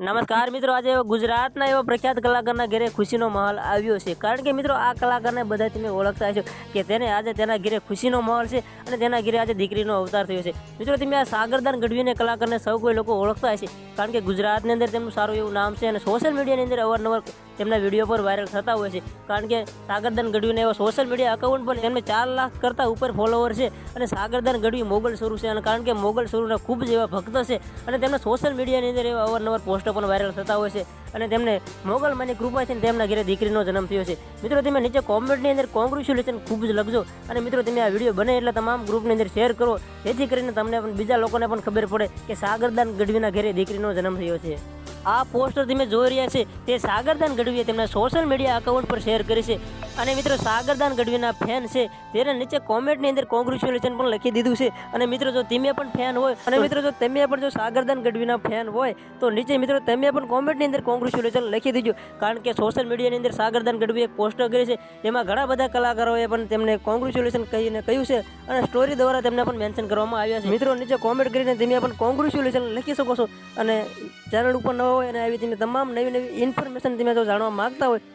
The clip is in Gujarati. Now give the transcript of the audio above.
નમસ્કાર મિત્રો, આજે ગુજરાતના એવા પ્રખ્યાત કલાકારના ઘરે ખુશીનો માહોલ આવ્યો છે. કારણ કે મિત્રો, આ કલાકારને બધા તમે ઓળખતા છો કે તેને આજે તેના ઘરે ખુશીનો માહોલ છે અને તેના ઘરે આજે દીકરીનો અવતાર થયો છે. મિત્રો, તમે આ સાગરદાન ગઢવીને કલાકારને સૌ કોઈ લોકો ઓળખતા હશે, કારણ કે ગુજરાતની અંદર તેમનું સારું એવું નામ છે અને સોશિયલ મીડિયાની અંદર અવારનવાર તેમના વીડિયો પર વાયરલ થતા હોય છે. કારણ કે સાગરદાન ગઢવીને એવા સોશિયલ મીડિયા અકાઉન્ટ પર તેમને ચાર લાખ કરતાં ઉપર ફોલોવર છે અને સાગરદાન ગઢવી મોગલ સ્વરૂપ છે. અને કારણ કે મોગલ સ્વરૂપના ખૂબ જ એવા ભક્ત છે અને તેમના સોશિયલ મીડિયાની અંદર એવા અવારનવાર પોસ્ટો પણ વાયરલ થતા હોય છે અને તેમને મોગલ માની કૃપા છે તેમના ઘરે દીકરીનો જન્મ થયો છે. મિત્રો, તમે નીચે કોમેન્ટની અંદર કોંગ્રેચ્યુલેશન ખૂબ જ લખજો અને મિત્રો, તમે આ વીડિયો બને એટલે તમામ ગ્રુપની અંદર શેર કરો. જેથી કરીને તમને પણ બીજા લોકોને પણ ખબર પડે કે સાગરદાન ગઢવીના ઘરે દીકરીનો જન્મ થયો છે. આ પોસ્ટર તમે જોઈ રહ્યા છે, તે સાગરદાન ગઢવીએ તેમના સોશિયલ મીડિયા અકાઉન્ટ પર શેર કરી છે. અને મિત્રો, સાગરદાન ગઢવીના ફેન છે, તેને નીચે કોમેન્ટની અંદર કોંગ્રેચ્યુલેશન પણ લખી દીધું છે. અને મિત્રો, જો તમે પણ ફેન હોય, અને મિત્રો, જો તમે પણ જો સાગરદાન ગઢવીના ફેન હોય, તો નીચે મિત્રો, તમે પણ કોમેન્ટની અંદર કોંગ્રેચ્યુલેશન લખી દીજો. કારણ કે સોશિયલ મીડિયાની અંદર સાગરદાન ગઢવીએ પોસ્ટર કરી છે, જેમાં ઘણા બધા કલાકારોએ પણ તેમને કોંગ્રેચ્યુલેશન કહીને કહ્યું છે અને સ્ટોરી દ્વારા તેમને પણ મેન્શન કરવામાં આવ્યા છે. મિત્રો, નીચે કોમેન્ટ કરીને તમે પણ કોંગ્રેચ્યુલેશન લખી શકો છો. અને ચેનલ ઉપર ન હોય અને આવી તમે તમામ નવી નવી ઇન્ફોર્મેશન તમે જો જાણવા માગતા હોય